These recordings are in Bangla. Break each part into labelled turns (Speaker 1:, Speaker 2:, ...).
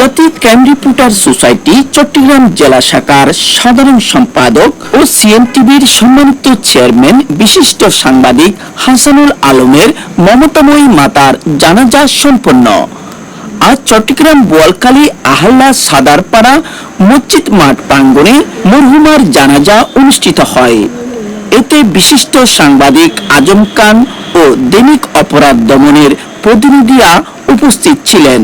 Speaker 1: জাতীয় ক্রাইম রিপোর্টার সোসাইটি, চট্টগ্রাম জেলা শাখার সাধারণ সম্পাদক ও সিএমটিভির সম্মানিত চেয়ারম্যান, বিশিষ্ট সাংবাদিক হাসানুল আলমের মমতাময়ী মাতার জানাজা সম্পন্ন। আজ চট্টগ্রাম বোয়ালকালী আহল্লা সাদারপাড়া মসজিদ মাঠ প্রাঙ্গণে মরহুমার জানাজা অনুষ্ঠিত হয়। এতে বিশিষ্ট সাংবাদিক আজম খান ও দৈনিক অপরাধ দমনের প্রতিনিধিরা উপস্থিত ছিলেন।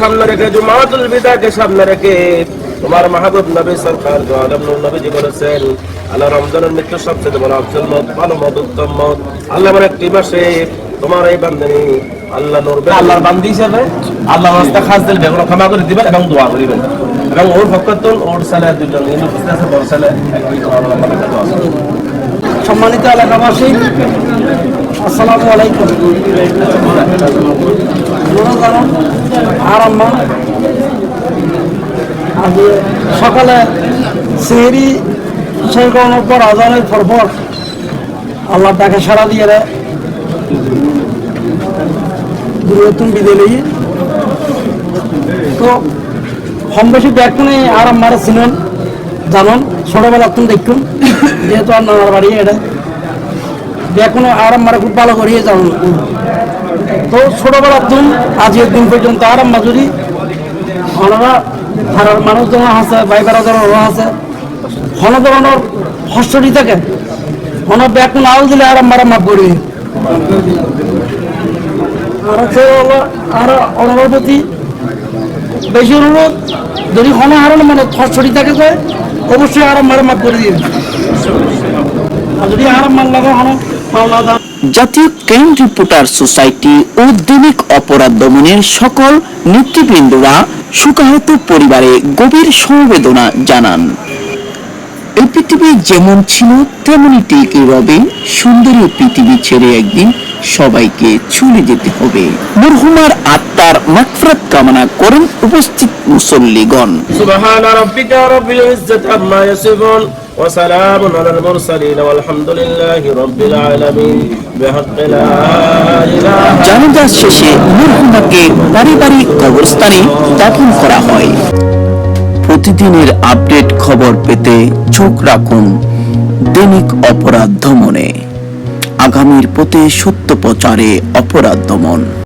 Speaker 2: সামনে রেখে সামনে রেখে তোমার মাহবুব নবী সরকার দু আলম নবীজি বলেছেন আল্লাহ রমজানের মৃত্যু সবচেয়ে বড় অফজল মত ভালো মত উত্তম মত। আল্লাহ একটি মাসে তোমার এই বান্দানি আল্লাহ নূর আল্লাহর বান্দি হিসেবে আল্লাহ রাস্তা খাস দিল বেগুন ক্ষমা করে দিবেন এবং দোয়া করিবেন। এবং ওর ভক্তন ওর ছেলে দুজন ইন্দু আছে বড় করবেন।
Speaker 3: সম্মানিত এলাকাবাসী আসসালামু আলাইকুম। আর আম্মা সকালে সেহরি সেই করানোর পর আজানের পরপর আল্লাহ তাকে সারা দিয়ে। রে দূরত্ব বিদে লই তো কম বেশি দেখুন আর আমার চিনেন জানন ছোটবেলা তুমি দেখুন, যেহেতু আর নানার বাড়ি এটা। দেখুন আর আমার খুব ভালো করিয়ে জানুন। তো ছোটবেলা তুম আজকের দিন পর্যন্ত আর আম্মা যদি ওনারা ধারার মানুষ যেমন আছে ভাই বেড়া ওরা আছে হন ধরনের হস্তটি থাকে হন ব্যাকুন আউল দিলে আর আমার মাপ করি প্রতি বেশি অনুরোধ, যদি মানে থাকে যায় অবশ্যই আরাম মারে মাপ করে আর যদি মামলা
Speaker 1: জাতীয় ক্রাইম রিপোর্টার সোসাইটি ও দৈনিক অপরাধ দমনের সকল নেতৃবৃন্দরা সুকাহত পরিবারে গভীর সমবেদনা জানান। এই পৃথিবী যেমন ছিল তেমনই টেকে রবে সুন্দরী পৃথিবী ছেড়ে একদিন সবাইকে চলে যেতে হবে। মরহুমার আত্মার মাগফিরাত কামনা করেন উপস্থিত মুসল্লিগণ।
Speaker 2: সুবহান রাব্বিকা রাব্বিল ইজ্জাত আম্মা ইয়াসিফুন ওয়া সালামুন আলাল মুরসালিন ওয়ালহামদুলিল্লাহি রাব্বিল আলামিন। বিহাক্কি লা ইলাহা
Speaker 1: জানাজা শেষে মরহুমাকে পারিবারিক কবরস্থানে দাফন করা হয়। প্রতিদিনের আপডেট খবর পেতে চোখ রাখুন দৈনিক অপরাধ দমনে আগামীর পথে সত্য প্রচারে অপরাধ দমন।